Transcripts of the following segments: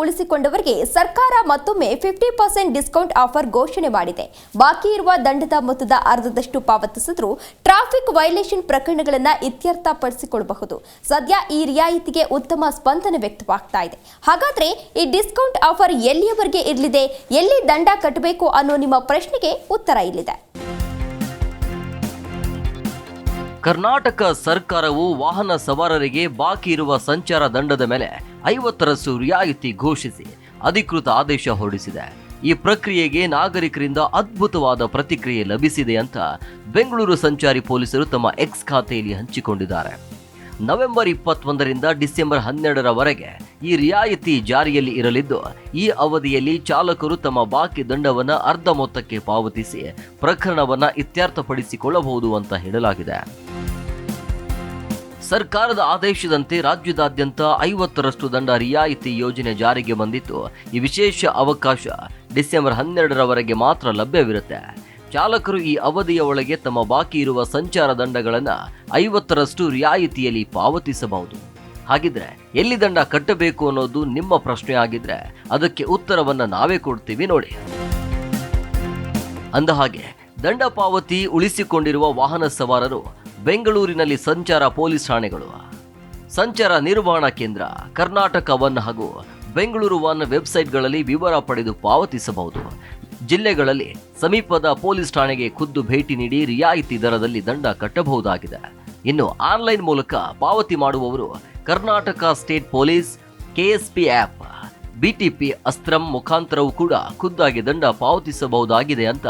ಉಳಿಸಿಕೊಂಡವರಿಗೆ ಸರ್ಕಾರ ಮತ್ತೊಮ್ಮೆ fifty percent discount offer ಘೋಷಣೆ ಮಾಡಿದೆ. ಬಾಕಿ ಇರುವ ದಂಡದ ಮೊತ್ತದ ಅರ್ಧದಷ್ಟು ಪಾವತಿಸಿದ್ರು ಟ್ರಾಫಿಕ್ ವೈಲೇಷನ್ ಪ್ರಕರಣಗಳನ್ನು ಇತ್ಯರ್ಥಪಡಿಸಿಕೊಳ್ಳಬಹುದು. ಸದ್ಯ ಈ ರಿಯಾಯಿತಿಗೆ ಉತ್ತಮ ಸ್ಪಂದನೆ ವ್ಯಕ್ತವಾಗ್ತಾ ಇದೆ. ಹಾಗಾದ್ರೆ ಈ ಡಿಸ್ಕೌಂಟ್ ಆಫರ್ ಎಲ್ಲಿಯವರೆಗೆ ಇರಲಿದೆ? ಎಲ್ಲಿ ದಂಡ ಕಟ್ಟಬೇಕು ಅನ್ನೋ ನಿಮ್ಮ ಪ್ರಶ್ನೆಗೆ ಉತ್ತರ ಇಲ್ಲಿದೆ. ಕರ್ನಾಟಕ ಸರ್ಕಾರವು ವಾಹನ ಸವಾರರಿಗೆ ಬಾಕಿ ಇರುವ ಸಂಚಾರ ದಂಡದ ಮೇಲೆ ಐವತ್ತರಷ್ಟು ರಿಯಾಯಿತಿ ಘೋಷಿಸಿ ಅಧಿಕೃತ ಆದೇಶ ಹೊರಡಿಸಿದೆ. ಈ ಪ್ರಕ್ರಿಯೆಗೆ ನಾಗರಿಕರಿಂದ ಅದ್ಭುತವಾದ ಪ್ರತಿಕ್ರಿಯೆ ಲಭಿಸಿದೆ ಅಂತ ಬೆಂಗಳೂರು ಸಂಚಾರಿ ಪೊಲೀಸರು ತಮ್ಮ ಎಕ್ಸ್ ಖಾತೆಯಲ್ಲಿ ಹಂಚಿಕೊಂಡಿದ್ದಾರೆ. ನವೆಂಬರ್ ಇಪ್ಪತ್ತೊಂದರಿಂದ ಡಿಸೆಂಬರ್ ಹನ್ನೆರಡರವರೆಗೆ ಈ ರಿಯಾಯಿತಿ ಜಾರಿಯಲ್ಲಿ ಇರಲಿದ್ದು, ಈ ಅವಧಿಯಲ್ಲಿ ಚಾಲಕರು ತಮ್ಮ ಬಾಕಿ ದಂಡವನ್ನು ಅರ್ಧ ಮೊತ್ತಕ್ಕೆ ಪಾವತಿಸಿ ಪ್ರಕರಣವನ್ನು ಇತ್ಯರ್ಥಪಡಿಸಿಕೊಳ್ಳಬಹುದು ಅಂತ ಹೇಳಲಾಗಿದೆ. ಸರ್ಕಾರದ ಆದೇಶದಂತೆ ರಾಜ್ಯದಾದ್ಯಂತ ಐವತ್ತರಷ್ಟು ದಂಡ ರಿಯಾಯಿತಿ ಯೋಜನೆ ಜಾರಿಗೆ ಬಂದಿದ್ದು ಈ ವಿಶೇಷ ಅವಕಾಶ ಡಿಸೆಂಬರ್ ಹನ್ನೆರಡರವರೆಗೆ ಮಾತ್ರ ಲಭ್ಯವಿರುತ್ತೆ. ಚಾಲಕರು ಈ ಅವಧಿಯ ಒಳಗೆ ತಮ್ಮ ಬಾಕಿ ಇರುವ ಸಂಚಾರ ದಂಡಗಳನ್ನು ಐವತ್ತರಷ್ಟು ರಿಯಾಯಿತಿಯಲ್ಲಿ ಪಾವತಿಸಬಹುದು. ಹಾಗಿದ್ರೆ ಎಲ್ಲಿ ದಂಡ ಕಟ್ಟಬೇಕು ಅನ್ನೋದು ನಿಮ್ಮ ಪ್ರಶ್ನೆ ಆಗಿದ್ರೆ ಅದಕ್ಕೆ ಉತ್ತರವನ್ನು ನಾವೇ ಕೊಡ್ತೀವಿ ನೋಡಿ. ಅಂದಹಾಗೆ, ದಂಡ ಪಾವತಿ ಉಳಿಸಿಕೊಂಡಿರುವ ವಾಹನ ಸವಾರರು ಬೆಂಗಳೂರಿನಲ್ಲಿ ಸಂಚಾರ ಪೊಲೀಸ್ ಠಾಣೆಗಳು. ಸಂಚಾರ ನಿರ್ವಹಣಾ ಕೇಂದ್ರ, ಕರ್ನಾಟಕ ಒನ್ ಹಾಗೂ ಬೆಂಗಳೂರು ಒನ್ ವೆಬ್ಸೈಟ್ಗಳಲ್ಲಿ ವಿವರ ಪಡೆದು ಪಾವತಿಸಬಹುದು. ಜಿಲ್ಲೆಗಳಲ್ಲಿ ಸಮೀಪದ ಪೊಲೀಸ್ ಠಾಣೆಗೆ ಖುದ್ದು ಭೇಟಿ ನೀಡಿ ರಿಯಾಯಿತಿ ದರದಲ್ಲಿ ದಂಡ ಕಟ್ಟಬಹುದಾಗಿದೆ. ಇನ್ನು ಆನ್ಲೈನ್ ಮೂಲಕ ಪಾವತಿ ಮಾಡುವವರು Karnataka state police, KSP app, BTP Astram ಮುಖಾಂತರವೂ ಕೂಡ ಖುದ್ದಾಗಿ ದಂಡ ಪಾವತಿಸಬಹುದಾಗಿದೆ ಅಂತ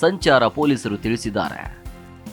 ಸಂಚಾರ ಪೊಲೀಸರು ತಿಳಿಸಿದ್ದಾರೆ.